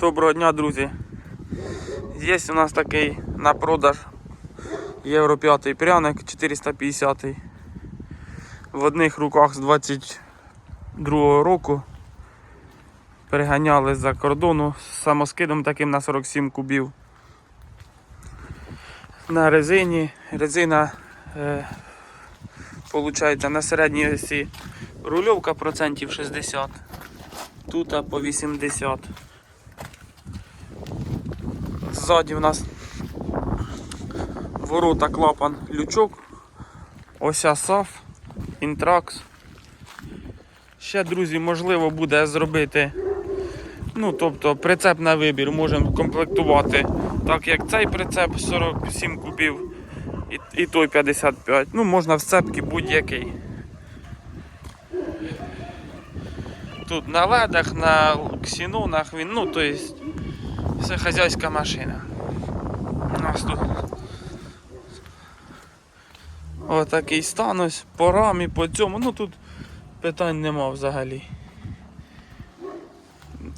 Доброго дня, друзі. Є у нас такий на продаж Євро 5 пряник 450. В одних руках з 22 року. Переганяли з-за кордону з самоскидом таким на 47 кубів. На резині. Резина е, на середній осі рульовка процентів 60. Тут по 80. Ззаді в нас ворота, клапан, лючок, ося САФ, інтракс. Ще, друзі, можливо буде зробити. Ну, тобто прицеп на вибір можемо комплектувати так, як цей прицеп 47 кубів і, і той 55. Ну, можна в сцепки будь-який. Тут на ледах, на ксенонах він, ну, то есть, це хазяйська машина. У нас тут отакий стан ось по рамі, по цьому. Ну тут питань нема взагалі.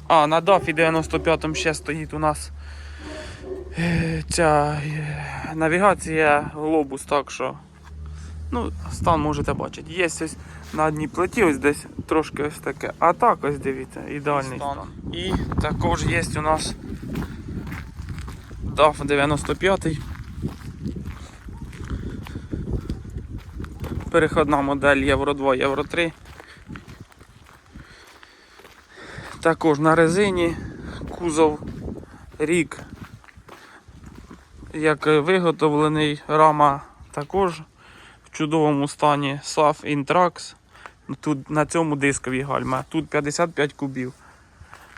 А, на DAFі 95 ще стоїть у нас е, ця е, навігація глобус, так що. Ну, стан можете бачити. Є ось на одній плиті, ось десь трошки ось таке. А так ось дивіться, ідеальний стан. І також є у нас DAF 95. Переходна модель Євро 2, Євро 3. Також на резині кузов рік. Як виготовлений рама також чудовому стані SAF Intrax. Тут на цьому дискові гальма. Тут 55 кубів.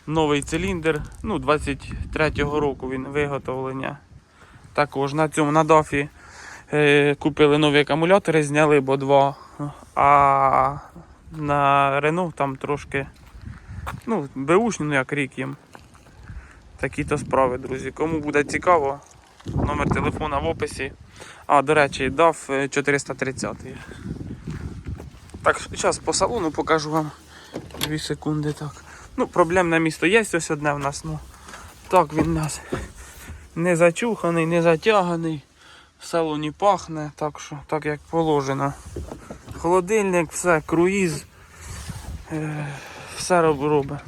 Новий циліндр, ну 23-го року він виготовлення. Також на цьому на дафі е, купили нові акумулятори, зняли, бо два. А на Renault там трошки ну, беушні, ну як рік їм. Такі то справи, друзі. Кому буде цікаво, номер телефона в описі. А, до речі, дав 430. Так, зараз по салону покажу вам. Дві секунди так. Ну, проблемне місто є ось одне в нас. Ну, так він у нас не зачуханий, не затяганий. В салоні пахне, так що, так як положено. Холодильник, все, круїз, е, все роб- робить.